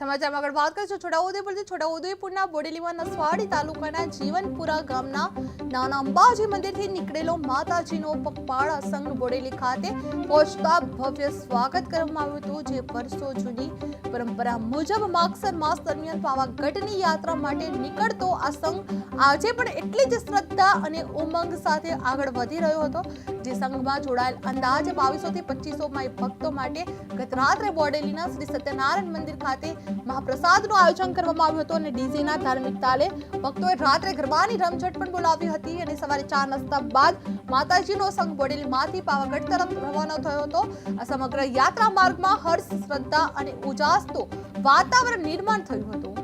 સમાચારમાં આગળ વાત કરીશું. છોટાઉદેપુરથી છોટાઉદેપુરના બોડેલીમાં નસવાડી તાલુકાના જીવનપુરા ગામના નાના અંબાજી મંદિરથી નીકળેલો માતાજીનો પગપાળા સંઘ બોડેલી ખાતે પહોંચતા ભવ્ય સ્વાગત કરવામાં આવ્યું હતું. જે વર્ષો જૂની પરંપરા મુજબ માગસર માસ દરમિયાન પાવાગઢની યાત્રા માટે નીકળતો આ સંઘ આજે પણ એટલી જ શ્રદ્ધા અને ઉમંગ સાથે આગળ વધી રહ્યો હતો, જે સંઘમાં જોડાયેલ અંદાજે બાવીસો થી પચીસો ભક્તો માટે ગત રાત્રે બોડેલીના શ્રી સત્યનારાયણ મંદિર ખાતે મહાપ્રસાદનું આયોજન કરવામાં આવ્યું હતું અને ડીજેના ધાર્મિક તાલે ભક્તોએ રાત્રે ગરબાની રમઝટ પણ બોલાવી હતી અને સવારે ચા નાસ્તા બાદ માતાજીનો સંઘ બોડેલીમાંથી પાવાગઢ તરફ રવાના થયો હતો. આ સમગ્ર યાત્રા માર્ગમાં હર્ષ, શ્રદ્ધા અને ઉજાસતું વાતાવરણ નિર્માણ થયું હતું.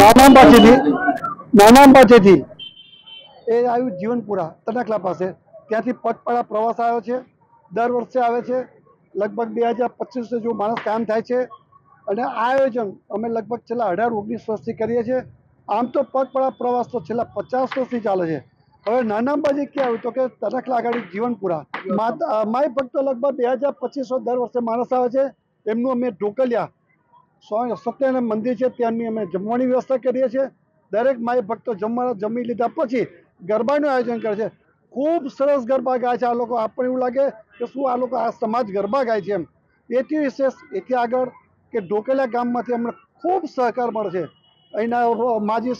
નાનામ પાસેથી નાનામ પાસેથી. એ આવ્યું જીવનપુરા, તનાખલા પાસે. ત્યાંથી પટપડા પ્રવાસ આવ્યો છે. દર વર્ષે આવે છે. લગભગ બે હજાર પચીસો જો માણસ કામ થાય છે અને આ આયોજન અમે લગભગ છેલ્લા અઢાર, ઓગણીસ વર્ષથી કરીએ છીએ. આમ તો પગપળા પ્રવાસ તો છેલ્લા પચાસ વર્ષથી ચાલે છે. હવે નાનાંબાજી ક્યાં આવ્યું તો કે તનાખલા આગળ જીવનપુરા. માતા માય ભક્તો લગભગ બે હજાર પચીસો દર વર્ષે માણસ આવે છે. એમનું અમે ઢોકલિયા સ્વામી સત્યનારાયણ મંદિર છે, ત્યાંની અમે જમવાની વ્યવસ્થા કરીએ છીએ. દરેક માય ભક્તો જમવા, જમી લીધા પછી ગરબાનું આયોજન કરે છે. ખૂબ સરસ ગરબા ગાય છે આ લોકો. આપણને એવું લાગે કે શું આ લોકો આ સમાજ ગરબા ગાય છે એમ. એથી વિશેષ એથી આગળ કે ઢોકેલા ગામમાંથી અમને ખૂબ સહકાર મળે છે અહીંના માજી